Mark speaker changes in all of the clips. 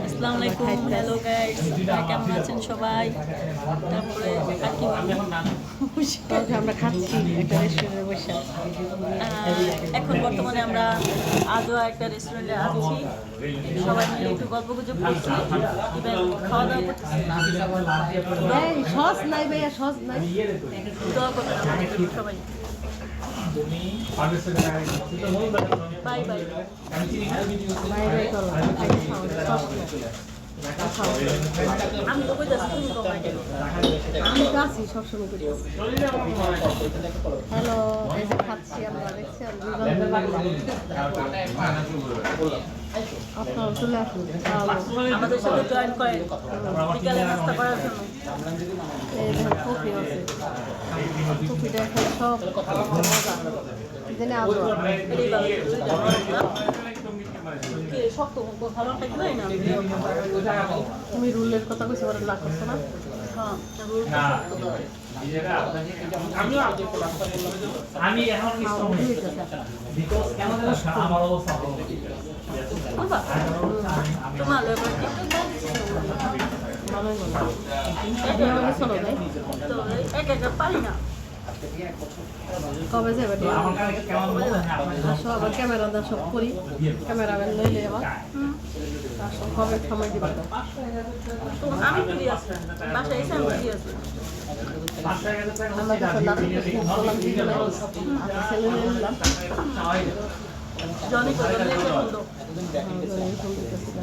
Speaker 1: আসসালামাইকুম
Speaker 2: হ্যালো কেমন আছেন সবাই? তারপরে
Speaker 1: আমরা খাচ্ছি একটা রেস্টুরেন্টে বসে
Speaker 2: এখন বর্তমানে আমরা আজও একটা রেস্টুরেন্টে আছি। সবাই মিলে একটু গল্প গুজব করছি খাওয়া দাওয়া
Speaker 1: সস নাই ভাইয়া সস নাই।
Speaker 2: দোয়া করবেন সবাই। আমি তো কইতাছি তুমি কমাই
Speaker 1: আমি তো আছি সবসময় করি হ্যালো এই যে খাচ্ছি আমরা দেখছি আর দুই বান্ধবী আপনারা চলে আসুন
Speaker 2: আমাদের সাথে জয়েন করেন। বিকালে নাস্তা করার জন্য।
Speaker 1: এই কফি আছে। কফিটা এখানে সব জেনে
Speaker 2: না
Speaker 1: তুমি রুলের কথা কইছো ওরা না করছ না।
Speaker 3: আমি এখন
Speaker 1: কবে যাবে দিয়ে?
Speaker 3: হয়
Speaker 1: আসো আবার ক্যামেরা দা সব করি ক্যামেরাম্যান লইলে আবার। আসো কবে সময় দিবা
Speaker 2: আমি ফ্রি আছি বাসায় এসে আমি ফ্রি আছি
Speaker 1: আমরা যখন হাতে ছেলে নিয়ে নিলাম
Speaker 2: জনি করে জনি পছন্দ
Speaker 1: এরকম দিতেছি না।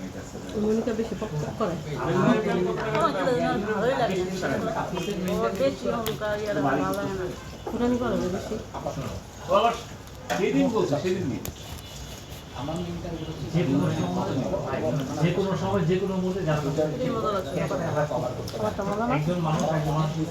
Speaker 1: মনিকা বেশি পক করে।
Speaker 2: বেশি অহংকার ইয়ারা ভালো লাগে না
Speaker 1: ফুটানি করে বেশি।
Speaker 4: সেদিন বলছে সেদিন নিয়ে
Speaker 3: যে কোনো সময় যে কোনো মুহূর্তে একজন মানুষ